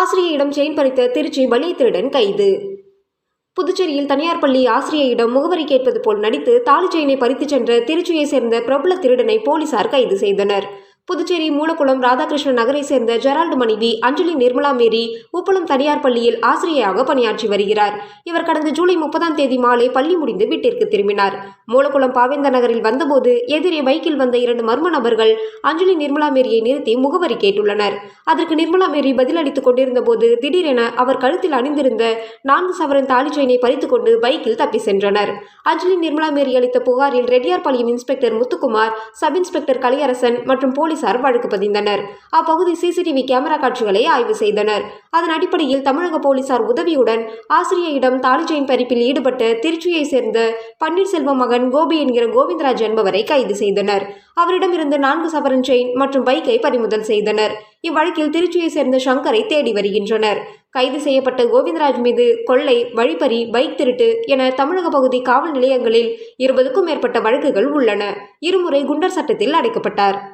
ஆசிரியையிடம் chain பறித்த திருச்சி வலி திருடன் கைது. புதுச்சேரியில் தனியார் பள்ளி ஆசிரியையிடம் முகவரி கேட்பது போல் நடித்து தாலி செயினை பறித்துச் சென்ற திருச்சியைச் சேர்ந்த பிரபல திருடனை போலீசார் கைது செய்தனர். புதுச்சேரி மூலக்குளம் ராதாகிருஷ்ணன் நகரை சேர்ந்த ஜெரால்டு மனைவி அஞ்சலி நிர்மலா மேரி உப்பளம் தனியார் பள்ளியில் ஆசிரியராக பணியாற்றி வருகிறார். இவர் கடந்த ஜூலை முப்பதாம் தேதி மாலை பள்ளி முடிந்து வீட்டிற்கு திரும்பினார். மூலக்குளம் பாவேந்தர் நகரில் வந்தபோது எதிரே பைக்கில் வந்த இரண்டு மர்ம நபர்கள் அஞ்சலி நிர்மலா மேரியை நிறுத்தி முகவரி கேட்டுள்ளனர். அதற்கு நிர்மலா மேரி பதிலளித்துக் கொண்டிருந்த போது திடீரென அவர் கழுத்தில் அணிந்திருந்த நான்கு சவரன் தாலி செயினை பறித்துக் கொண்டு பைக்கில் தப்பி சென்றனர். அஞ்சலி நிர்மலா மேரி அளித்த புகாரில் Reddiarpalayam inspector Muthukumar sub inspector Kaliyarasan மற்றும் போலீஸ் போலீசார் வழக்கு பதிந்தனர். அப்பகுதி சிசிடிவி கேமரா காட்சிகளை ஆய்வு செய்தனர். அதன் அடிப்படையில் தமிழக போலீசார் உதவியுடன் ஆசிரியரிடம் தாலி செயின் பறிப்பில் ஈடுபட்ட திருச்சியை சேர்ந்த பன்னீர்செல்வம் மகன் கோபி என்கிற கோவிந்தராஜ் என்பவரை கைது செய்தனர். அவரிடமிருந்து நான்கு சவரன் செயின் மற்றும் பைக்கை பறிமுதல் செய்தனர். இவ்வழக்கில் திருச்சியை சேர்ந்த சங்கரை தேடி வருகின்றனர். கைது செய்யப்பட்ட கோவிந்தராஜ் மீது கொள்ளை வழிப்பறி பைக் திருட்டு என தமிழக பகுதி காவல் நிலையங்களில் இருபதுக்கும் மேற்பட்ட வழக்குகள் உள்ளன. இருமுறை குண்டர் சட்டத்தில் அடைக்கப்பட்டார்.